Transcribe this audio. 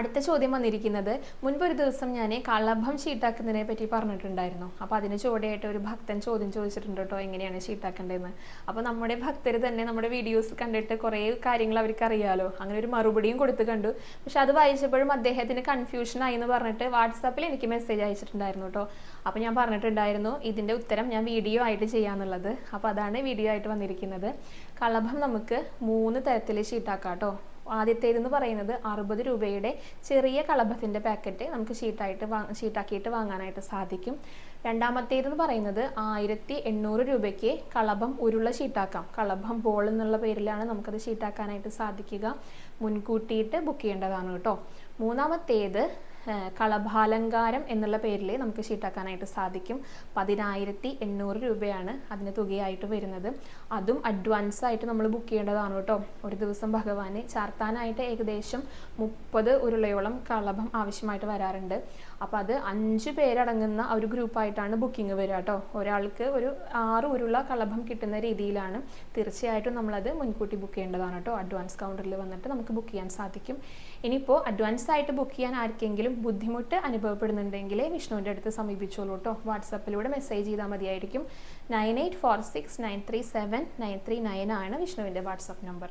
അടുത്ത ചോദ്യം വന്നിരിക്കുന്നത് മുൻപ് ഒരു ദിവസം ഞാൻ കളഭം ഷീട്ടാക്കുന്നതിനെ പറ്റി പറഞ്ഞിട്ടുണ്ടായിരുന്നു. അപ്പോൾ അതിന് ചുവടെയായിട്ട് ഒരു ഭക്തൻ ചോദ്യം ചോദിച്ചിട്ടുണ്ട് കേട്ടോ എങ്ങനെയാണ് ഷീട്ടാക്കേണ്ടതെന്ന്? അപ്പോൾ നമ്മുടെ ഭക്തർ തന്നെ നമ്മുടെ വീഡിയോസ് കണ്ടിട്ട് കുറേ കാര്യങ്ങൾ അവർക്ക് അറിയാമല്ലോ അങ്ങനെ ഒരു മറുപടിയും കൊടുത്ത് കണ്ടു. പക്ഷെ അത് വായിച്ചപ്പോഴും അദ്ദേഹത്തിന് കൺഫ്യൂഷൻ ആയി എന്ന് പറഞ്ഞിട്ട് വാട്സാപ്പിൽ എനിക്ക് മെസ്സേജ് അയച്ചിട്ടുണ്ടായിരുന്നു കേട്ടോ അപ്പോൾ ഞാൻ പറഞ്ഞിട്ടുണ്ടായിരുന്നു ഇതിന്റെ ഉത്തരം ഞാൻ വീഡിയോ ആയിട്ട് ചെയ്യാന്നുള്ളത്. അപ്പോൾ അതാണ് വീഡിയോ ആയിട്ട് വന്നിരിക്കുന്നത്. കളഭം നമുക്ക് മൂന്ന് തരത്തിൽ ഷീട്ടാക്കാം കേട്ടോ ആദ്യത്തേതെന്ന് പറയുന്നത് അറുപത് രൂപയുടെ ചെറിയ കളഭത്തിന്റെ പാക്കറ്റ് നമുക്ക് ഷീറ്റായിട്ട് വാ ഷീറ്റാക്കിയിട്ട് വാങ്ങാനായിട്ട് സാധിക്കും. രണ്ടാമത്തേതെന്ന് പറയുന്നത് ആയിരത്തി എണ്ണൂറ് രൂപയ്ക്ക് കളഭം ഉരുള ഷീറ്റാക്കാം. കളഭം ബോൾ എന്നുള്ള പേരിലാണ് നമുക്കത് ഷീട്ടാക്കാനായിട്ട് സാധിക്കുക. മുൻകൂട്ടിയിട്ട് ബുക്ക് ചെയ്യേണ്ടതാണ് കേട്ടോ. മൂന്നാമത്തേത് കളഭാലങ്കാരം എന്നുള്ള പേരിൽ നമുക്ക് ഷീട്ടാക്കാനായിട്ട് സാധിക്കും. പതിനായിരത്തി എണ്ണൂറ് രൂപയാണ് അതിന് തുകയായിട്ട് വരുന്നത്. അതും അഡ്വാൻസ് ആയിട്ട് നമ്മൾ ബുക്ക് ചെയ്യേണ്ടതാണ് കേട്ടോ. ഒരു ദിവസം ഭഗവാന് ചാർത്താനായിട്ട് ഏകദേശം മുപ്പത് ഉരുളയോളം കളഭം ആവശ്യമായിട്ട് വരാറുണ്ട്. അപ്പോൾ അത് അഞ്ച് പേരടങ്ങുന്ന ഒരു ഗ്രൂപ്പായിട്ടാണ് ബുക്കിംഗ് വരിക കേട്ടോ. ഒരാൾക്ക് ഒരു ആറ് ഉരുള കളഭം കിട്ടുന്ന രീതിയിലാണ് തീർച്ചയായിട്ടും നമ്മളത് മുൻകൂട്ടി ബുക്ക് ചെയ്യേണ്ടതാണ് കേട്ടോ. അഡ്വാൻസ് കൗണ്ടറിൽ വന്നിട്ട് നമുക്ക് ബുക്ക് ചെയ്യാൻ സാധിക്കും. ഇനിയിപ്പോൾ അഡ്വാൻസ് ആയിട്ട് ബുക്ക് ചെയ്യാൻ ആർക്കെങ്കിലും ബുദ്ധിമുട്ട് അനുഭവപ്പെടുന്നുണ്ടെങ്കിൽ വിഷ്ണുവിന്റെ അടുത്ത് സമീപിച്ചോളൂ കേട്ടോ വാട്സപ്പിലൂടെ മെസ്സേജ് ചെയ്താൽ മതിയായിരിക്കും. Nine eight four six nine three seven nine three nine ആണ് വിഷ്ണുവിന്റെ വാട്സപ്പ് നമ്പർ